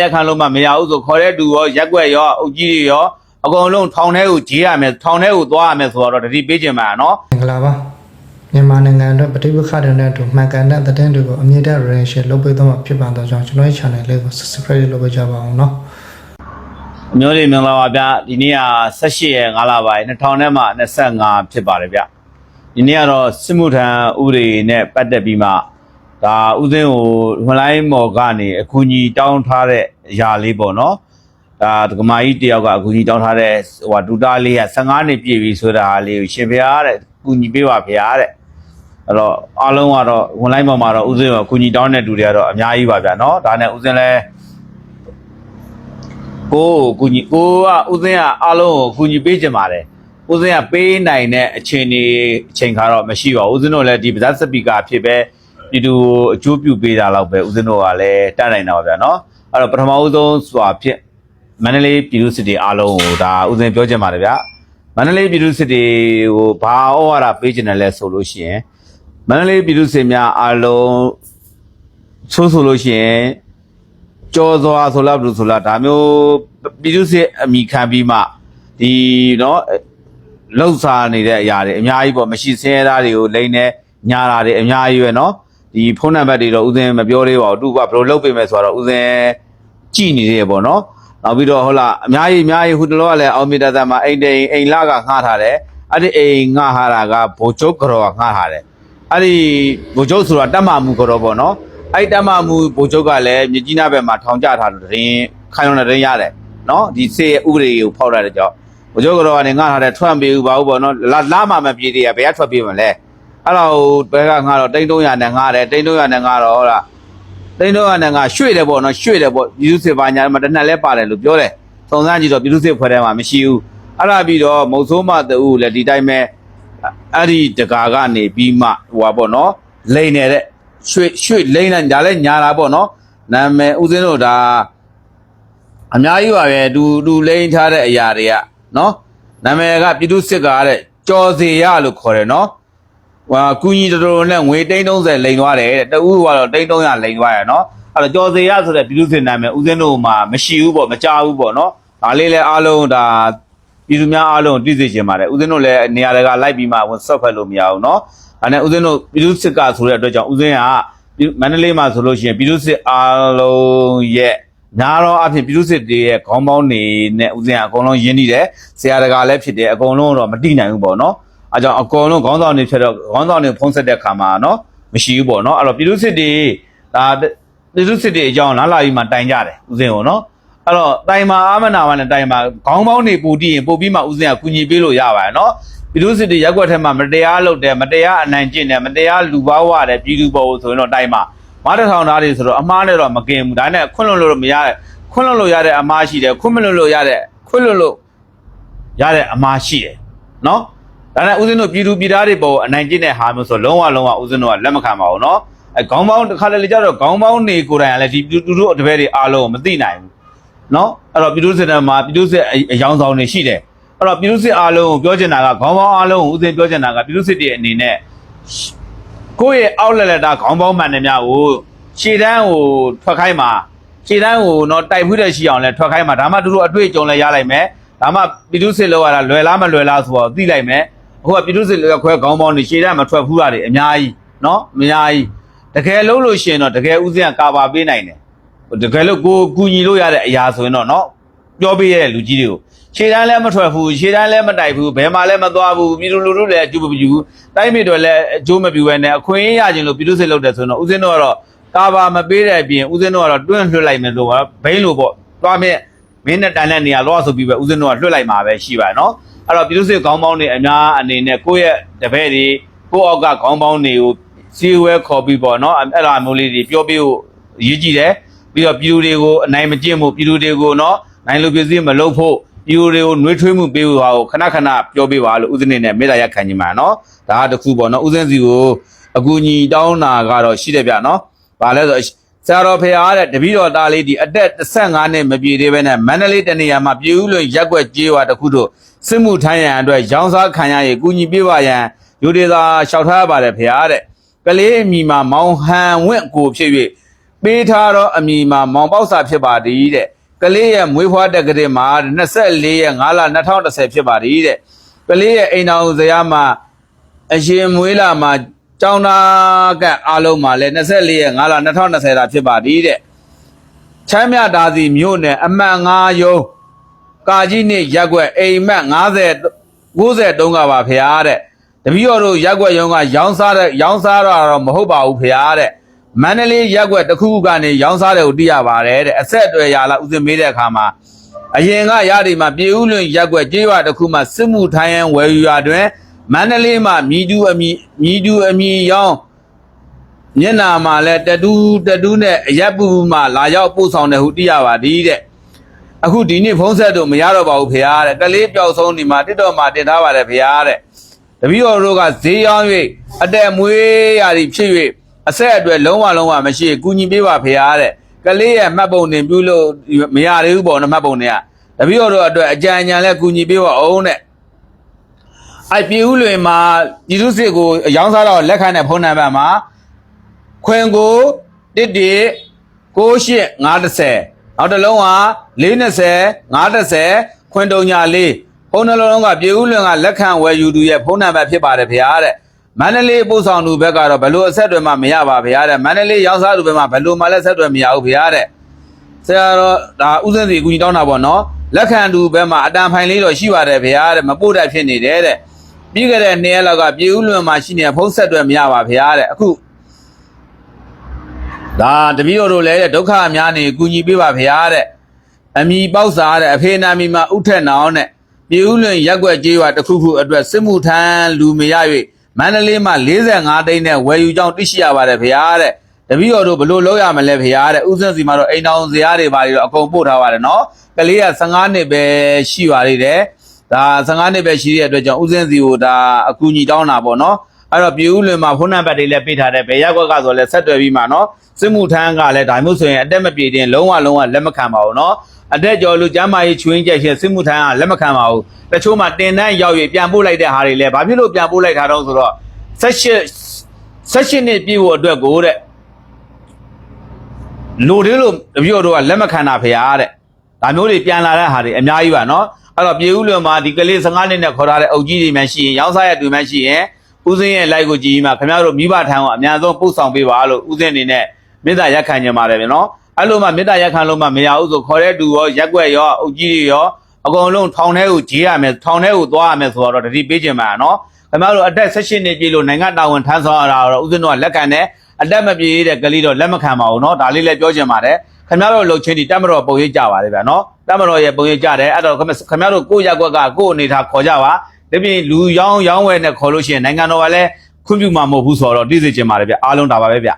ရက်ခန့်လုံးမှမရဘူးဆိုခေါ်တဲ့တူရောရက်ွက်ရောအုပ်ကြီးရောအကုန်လုံးထောင်ထဲကိုကြီးရမယ်ထောင်ထဲကိုသွားရမယ်ဆိုတော့တတိပေးခြင်းမှာနော်မင်္ဂလာပါမြန်မာနိုင်ငံအတွက်ပဋိပက္ခတွေနဲ့အတူမှန်ကန်တဲ့သတင်းတွေကိုအမြင့်တဲ့ relation လုပ်ပေးသွားမှာဖြစ်ပါတော့ကြောင့်ကျွန်တော်ရဲ့ channel လေးကို subscribe လုပ်ပေးကြပါအောင်နော်အမျိုးတွေမင်္ဂလာပါဗျဒီနေ့က18ရက်9လပိုင်း2000နဲ့မှ25ဖြစ်ပါတယ်ဗျဒီနေ့ကတော့စစ်မှုထမ်းဥပဒေနဲ့ပတ်သက်ပြီးမှ ဒါဥစဉ်ကိုဟွန်လိုင်းမော်ကနေအကူအညီတောင်းထားတဲ့အရာလေးပေါ့နော်ဒါဒကမာကြီးတယောက်ကအကူအညီတောင်းထားတဲ့ဟိုဟာဒူတာလေးက15နှစ်ပြည့်ပြီဆိုတာလေးကိုရှင်ဖျားတဲ့အကူအညီပေးပါဖျားတဲ့အဲ့တော့အားလုံးကတော့ဟွန်လိုင်းပေါ်မှာတော့ဥစဉ်ကိုအကူအညီတောင်းတဲ့လူတွေကတော့အများကြီးပါဗျနော်ဒါနဲ့ဥစဉ်လဲကိုကိုကူညီကိုကဦးစင်းကအားလုံးကိုကူညီပေးကြပါတယ်ဦးစင်းကပေးနိုင်တဲ့အခြေအနေအချိန်ခါတော့မရှိပါဘူးဦးစင်းတို့လည်းဒီပါဇက်စပီကာဖြစ်ပဲ ပြည်သူကိုအကျိုးပြုပေးတာလောက်ပဲဦးဇင်းတို့ကလည်းတတ်နိုင်တာပါဗျာနော်အဲ့တော့ပထမဦးဆုံးစွာဖြင့်မန္တလေးပြည်သူစစ်တီအားလုံးကိုဒါဦးဇင်းပြောချင်ပါတယ်ဗျာမန္တလေးပြည်သူစစ်တီကိုဘာဩဝါဒပေးချင်တယ်လဲဆိုလို့ရှိရင်မန္တလေးပြည်သူစစ်များအားလုံးဆိုးဆိုလို့ရှိရင်ကြော်စွာဆိုလားဘယ်လိုဆိုလားဒါမျိုးပြည်သူစစ်အမိခံပြီးမှဒီနော်လှုပ်ရှားနေတဲ့အရာတွေအများကြီးပေါ့မရှိစင်းရဲသားတွေကိုလိမ့်နေညာတာတွေအများကြီးပဲနော် ဒီဖုန်းနံပါတ်တွေတော့ဥစဉ်မပြောသေးပါဘူးသူကဘယ်လိုလုပ်ပေးမယ်ဆိုတော့ဥစဉ်ကြည်နေသေးရပေါ့နော်နောက်ပြီးတော့ဟုတ်လားအများကြီးအများကြီးဟိုတလောကလည်းအောင်မီတာသားမှာအိမ်တိန်အိမ်လာကငှားထားတယ်အဲ့ဒီအိမ်ငှားထားတာကဘိုလ်ချုပ်ကတော့ငှားထားတယ်အဲ့ဒီဘိုလ်ချုပ်ဆိုတာတက်မမှုကတော့ပေါ့နော်အဲ့တက်မမှုဘိုလ်ချုပ်ကလည်းမြကြီးနားဘက်မှာထောင်ကျထားလို့တရင်ခိုင်းတော့တရင်ရတယ်နော်ဒီစေဥပဒေကိုဖောက်ရတဲ့ကြောင့်ဘိုလ်ချုပ်ကတော့ကနေငှားထားတယ်ထွက်မပြေဘူးပါဘူးပေါ့နော်လာလာမှမပြေသေးရဘယ်ကထွက်ပြေးမလဲ အဲ့တော့ဘယ်ကငါတော့တိန်း300နဲ့ငါတယ်တိန်း300နဲ့ငါတော့ဟုတ်လားတိန်း300နဲ့ငါရွှေ့တယ်ပေါ့နော်ရွှေ့တယ်ပေါ့ပြည်သူစစ်ပါညာမှာတစ်နက်လဲပါတယ်လို့ပြောတယ်စုံစမ်းကြည့်တော့ပြည်သူစစ်ဖွဲ့ထဲမှာမရှိဘူးအဲ့ဒါပြီးတော့မုံဆိုးမတူလည်းဒီတိုင်းပဲအဲ့ဒီတကာကနေပြီးမှဟိုပါပေါ့နော်လိန်နေတဲ့ရွှေရွှေလိန်နေဒါလည်းညာတာပေါ့နော်နာမည်ဦးစင်းတို့ဒါအများကြီးပါပဲဒူဒူလိန်ထားတဲ့အရာတွေကနော်နာမည်ကပြည်သူစစ်ကားတဲ့ကြော်စီရလို့ခေါ်တယ်နော် ဟာကူညီတော်တော်နဲ့ငွေ330လိန်သွားတယ်တဲ့တူးကတော့330လိန်သွားရနော်အဲ့တော့ကျော်စေရဆိုတဲ့ပြည်သူစင်နာမယ်ဦးစင်းတို့မှာမရှိဘူးပေါ့မကြဘူးပေါ့နော်ဒါလေးလည်းအားလုံးဒါပြည်သူများအားလုံးသိစေချင်ပါတယ်ဦးစင်းတို့လည်းနေရာတကာလိုက်ပြီးမှဝင်ဆော့ဖက်လို့မရဘူးနော်အဲ့နဲ့ဦးစင်းတို့ပြည်သူစစ်ကဆိုတဲ့အတွက်ကြောင့်ဦးစင်းကမန္တလေးမှာဆိုလို့ရှိရင်ပြည်သူစစ်အားလုံးရဲ့နာတော့အဖြစ်ပြည်သူစစ်တွေရဲ့ခေါင်းပေါင်းနေနဲ့ဦးစင်းကအကုန်လုံးရင်းနှီးတယ်ဆရာတကာလည်းဖြစ်တယ်အကုန်လုံးတော့မတိနိုင်ဘူးပေါ့နော် အဲကြောင့်အကုန်လုံးခေါင်းဆောင်တွေဖြစ်တော့ခေါင်းဆောင်တွေဖုံးဆက်တဲ့ခါမှာနော်မရှိဘူးပေါ့နော်အဲ့တော့ပြည်သူစစ်တွေဒါပြည်သူစစ်တွေအကြောင်းလာလာပြီးမှတိုင်ကြတယ်ဥစဉ်ကိုနော်အဲ့တော့တိုင်မာအာမနာမနဲ့တိုင်မာခေါင်းပေါင်းတွေပူတည်ရင်ပူပြီးမှဥစဉ်ကကူညီပေးလို့ရပါတယ်နော်ပြည်သူစစ်တွေရက်ွက်ထဲမှာမတရားလုပ်တယ်မတရားအနိုင်ကျင့်တယ်မတရားလူပါဝတယ်ပြည်သူပေါ်ဆိုရင်တော့တိုင်မာမတထောင်သားတွေဆိုတော့အမားနဲ့တော့မกินဘူးဒါနဲ့ခွန့်လွတ်လို့မရခွန့်လွတ်လို့ရတဲ့အမားရှိတယ်ခွန့်မလွတ်လို့ရတဲ့ခွန့်လွတ်လို့ရတဲ့အမားရှိတယ်နော် ဒါနဲ့ဥစဉ်တို့ပြည်သူပြည်သားတွေပေါ်အနိုင်ကျင့်တဲ့ဟာမျိုးဆိုလုံးဝလုံးဝဥစဉ်တို့ကလက်မခံပါဘူးနော်အဲခေါင်းပေါင်းတစ်ခါလေလေကြတော့ခေါင်းပေါင်းနေကိုယ်တိုင်ကလည်းဒီပြည်သူတို့အတပည့်တွေအားလုံးကိုမသိနိုင်ဘူးနော်အဲ့တော့ပြည်သူစစ်တမ်းမှာပြည်သူစစ်အယောင်ဆောင်တွေရှိတယ်အဲ့တော့ပြည်သူစစ်အားလုံးကိုပြောချင်တာကခေါင်းပေါင်းအားလုံးကိုဥစဉ်ပြောချင်တာကပြည်သူစစ်တွေအနေနဲ့ကိုယ့်ရဲ့အောက်လက်လက်တာခေါင်းပေါင်းမှန်တယ်များကိုခြေတန်းကိုထွက်ခိုင်းမှာခြေတန်းကိုတော့တိုက်ဖူးတဲ့ရှိအောင်လဲထွက်ခိုင်းမှာဒါမှသူတို့အတွေ့အကြုံလဲရလိုက်မယ်ဒါမှပြည်သူစစ်လောက်ရတာလွယ်လားမလွယ်လားဆိုတော့သိလိုက်မယ် အခုကပြည်သူစစ်လက်ခွဲခေါင်းပေါင်းနေရှေ့တန်းမထွက်ဘူးတာတွေအများကြီးနော်အများကြီးတကယ်လို့လို့ရှင်တော့တကယ်ဦးစင်းကကာပါပေးနိုင်တယ်တကယ်လို့ကိုကူညီလို့ရတဲ့အရာဆိုရင်တော့နော်ပြောပေးရတဲ့လူကြီးတွေကိုခြေတန်းလည်းမထွက်ဘူးခြေတန်းလည်းမတိုက်ဘူးဘယ်မှာလည်းမသွားဘူးပြည်သူလူထုလည်းအကျိုးမပြုဘူးတိုင်းပြည်တွေလည်းအကျိုးမပြုဘဲနဲ့အခွင့်အရေးရခြင်းလို့ပြည်သူစစ်လုပ်တယ်ဆိုတော့ဦးစင်းတို့ကတော့ကာဘာမပေးတဲ့အပြင်ဦးစင်းတို့ကတော့တွန့်လွှတ်လိုက်မယ်လို့ကဘိန်းလို့ပေါ့သွားမြဲမင်းနဲ့တန်တဲ့နေရာလောဆိုပြီးပဲဦးစင်းတို့ကလွှတ်လိုက်မှာပဲရှိပါနော် အဲ့တော့ပြည်သူစစ်ခေါင်းပေါင်းတွေအများအနေနဲ့ကိုယ့်ရဲ့တပည့်တွေကိုယ့်အောက်ကခေါင်းပေါင်းတွေကိုစီဝဲခေါ်ပြီးပေါ့နော်အဲ့လိုမျိုးလေးတွေပြောပြဖို့ရေးကြည့်တယ်ပြီးတော့ပြည်သူတွေကိုအနိုင်မကျင့်ဖို့ပြည်သူတွေကိုနော်နိုင်လိုပြည်စည်းမလုပ်ဖို့ပြည်သူတွေကိုနှွေးထွေးမှုပေးဖို့ဟာကိုခဏခဏပြောပြပါလို့ဥစဉ်နဲ့မေတ္တာရခံကြမှာနော်ဒါကတခုပေါ့နော်ဥစဉ်စီကိုအကူအညီတောင်းတာကတော့ရှိတယ်ဗျနော်ဘာလဲဆို ဆရာတော်ဖေအားတဲ့တပည့်တော်သားလေးဒီအသက်15နှစ်မပြည့်သေးဘဲနဲ့မန္တလေးတနေရာမှာပြည်ဦးလွင်ရက်ွက်ကြေးဝါတစ်ခုတို့စစ်မှုထမ်းရန်အတွက်ရောင်းစားခံရရင်ကူညီပေးပါရန်ယူဒေသာလျှောက်ထားရပါတယ်ဖေအားတဲ့ကလေးအမိမှာမောင်ဟန်ဝင့်ကိုဖြစ်၍ပေးထားတော့အမိမှာမောင်ပေါက်စာဖြစ်ပါသည်တဲ့ကလေးရဲ့မွေးဖွားတက်ကလေးမှာ24ရက်5လ2010ဖြစ်ပါသည်တဲ့ကလေးရဲ့အိမ်တော်ဇယားမှာအရှင်မွေးလာမှာ ကျောင်းသားကအားလုံးမှာလည်း24ရက်5လ2020တာဖြစ်ပါသည်တဲ့ချမ်းမြတာစီမြို့နယ်အမှတ်5ရုံးကာကြီးနေရက်ွက်အိမ်မက်90 93ကပါဖရာတဲ့တပည့်တော်တို့ရက်ွက်ရုံးကရောင်းစားတဲ့ရောင်းစားတော့မဟုတ်ပါဘူးဖရာတဲ့မန္တလေးရက်ွက်တစ်ခုခုကနေရောင်းစားတယ်ကိုသိရပါတယ်တဲ့အဆက်အသွယ်ရလာဥစဉ်မေးတဲ့အခါမှာအရင်ကရဒီမှာပြည်ဦးလွင်ရက်ွက်ကြေးရွာတစ်ခုမှစစ်မှုထိုင်းရန်ဝယ်ယူရာတွင် မန္တလေးမှာမြည်တူအမီမြည်တူအမီရောင်းမျက်နာမှာလဲတတူးတတူးနဲ့အရက်ပူပူမှလာရောက်ပို့ဆောင်တယ်ဟုသိရပါသည်တဲ့အခုဒီနေ့ဖုံးဆက်တို့မရတော့ပါဘူးဖေရားတဲ့ကလေးပျောက်ဆုံးဒီမှာတစ်တော်မှာတင်ထားပါတယ်ဖေရားတဲ့တပည့်တော်တို့ကဈေးရောင်း၍အတက်မွေးရာဒီဖြစ်၍အဆက်အတွေ့လုံးဝလုံးဝမရှိကူညီပေးပါဖေရားတဲ့ကလေးရဲ့မှတ်ပုံတင်ပြုလို့မရသေးဘူးပေါ့နော်မှတ်ပုံတင်ကတပည့်တော်တို့အတွက်အကြံဉာဏ်လဲကူညီပေးပါအောင်တဲ့ အဲ့ပြည်ဦးလွင်မှာပြည်သူစစ်ကိုရောင်းစားတော့လက်ခံတဲ့ဖုန်းနံပါတ်မှာခွင်ကိုတစ်တစ်68 530နောက်တစ်လုံးက420 530ခွင်တုံညာလေးဖုန်းနှလုံးကပြေဦးလွင်ကလက်ခံဝယ်ယူသူရဲ့ဖုန်းနံပါတ်ဖြစ်ပါတယ်ဗျာတဲ့မန္တလေးပို့ဆောင်သူဘက်ကတော့ဘယ်လိုအဆက်အသွယ်မှမရပါဗျာတဲ့မန္တလေးရောက်စားသူဘက်မှာဘယ်လိုမှလည်းဆက်သွယ်မရဘူးဗျာတဲ့ဆရာတော်ဒါဥစဉ်စီအကူကြီးတောင်းတာပေါ့နော်လက်ခံသူဘက်မှာအတန်ဖိုင်လေးတော့ရှိပါတယ်ဗျာတဲ့မပို့တတ်ဖြစ်နေတယ်တဲ့ ပြီးခဲ့တဲ့နှစ်ရက်လောက်ကပြေဦးလွင်မှာရှိနေတဲ့ဖုန်းဆက်သွယ်မရပါဗျာတဲ့အခုဒါတပည့်တော်တို့လည်းတဲ့ဒုက္ခအများနေကူညီပေးပါဗျာတဲ့အမိပေါက်စားတဲ့အဖေနာမီမှာဥထက်နောင်တဲ့ပြည်ဦးလွင်ရက်ွက်ကြေးရွာတစ်ခုခုအတွက်စစ်မှုထမ်းလူမရ၍မန္တလေးမှာ45တိန်းနဲ့ဝယ်ယူကြောင်းသိရှိရပါတယ်ဗျာတဲ့တပည့်တော်တို့ဘလို့လောက်ရမလဲဗျာတဲ့ဥစဉ်စီမှာတော့အိမ်တော်ဇရာတွေပါပြီးတော့အကုန်ပို့ထားပါတယ်နော်ကလေးက15နှစ်ပဲရှိပါသေးတယ် ဒါ15နှစ်ပဲရှိတဲ့အတွက်ကြောင့်ဥစဉ်စီကိုဒါအကူညီတောင်းတာပေါ့နော်အဲ့တော့ပြည်ဦးလွင်မှာဖုန်းနံပါတ်တွေလည်းပေးထားတယ်ဘယ်ရက်ကွက်ကဆိုလည်းဆက်သွယ်ပြီးမှနော်စစ်မှုထမ်းကလည်းဒါမှမဟုတ်ဆိုရင်အတက်မပြေတင်လုံးဝလုံးဝလက်မခံပါဘူးနော်အတက်ကျော်လူကျမ်းမာရေးချွေးချက်ရှင်စစ်မှုထမ်းကလက်မခံပါဘူးတချို့မှတင်တန်းရောက်၍ပြန်ပို့လိုက်တဲ့ဟာတွေလည်းဘာဖြစ်လို့ပြန်ပို့လိုက်တာတော့ဆိုတော့ဆက်ရှစ်ဆက်ရှစ်နှစ်ပြည့်ဖို့အတွက်ကိုတဲ့လိုသေးလို့တပြို့တို့ကလက်မခံတာဖေရတဲ့ဒါမျိုးတွေပြန်လာတဲ့ဟာတွေအများကြီးပါနော် အဲ့တော့ပြည်ဦးလွင်မှာဒီကလေး15နှစ်နဲ့ခေါ်ထားတဲ့အုပ်ကြီးတွေမှရှိရင်ရောင်းစားရတူမှရှိရင်ဦးစင်းရဲ့ like ကိုကြည့်ပြီးမှခင်ဗျားတို့မိဘထံကိုအများဆုံးပို့ဆောင်ပေးပါလို့ဦးစင်းအနေနဲ့မေတ္တာရက်ခံကြပါတယ်ဗျနော်အဲ့လိုမှမေတ္တာရက်ခံလို့မှမရဘူးဆိုခေါ်တဲ့သူရောရက်ွက်ရောအုပ်ကြီးတွေရောအကုန်လုံးထောင်ထဲကိုကြီးရမယ်ထောင်ထဲကိုသွားရမယ်ဆိုတော့တတိပေးကြမှာနော်ခင်ဗျားတို့အသက်16နှစ်ပြည့်လို့နိုင်ငံတာဝန်ထမ်းဆောင်ရတာတော့ဦးစင်းတို့ကလက်ခံတယ်အသက်မပြည့်တဲ့ကလေးတော့လက်မခံပါဘူးနော်ဒါလေးလည်းပြောချင်ပါတယ် ခင်ဗျားတို့လှုပ်ချင်းဒီတက်မတော်ပုံရိပ်ကြပါလေဗျနော်တက်မတော်ရဲ့ပုံရိပ်ကြတယ်အဲ့တော့ခင်ဗျားတို့ကိုယ့်ရက်ွက်ကကိုယ့်အနေထားခေါ်ကြပါဒါပြင်လူရောင်းရောင်းဝယ်နဲ့ခေါ်လို့ရှိရင်နိုင်ငံတော်ကလည်းခွင့်ပြုမှာမဟုတ်ဘူးဆိုတော့သိစေချင်ပါတယ်ဗျအားလုံးဒါပါပဲဗျ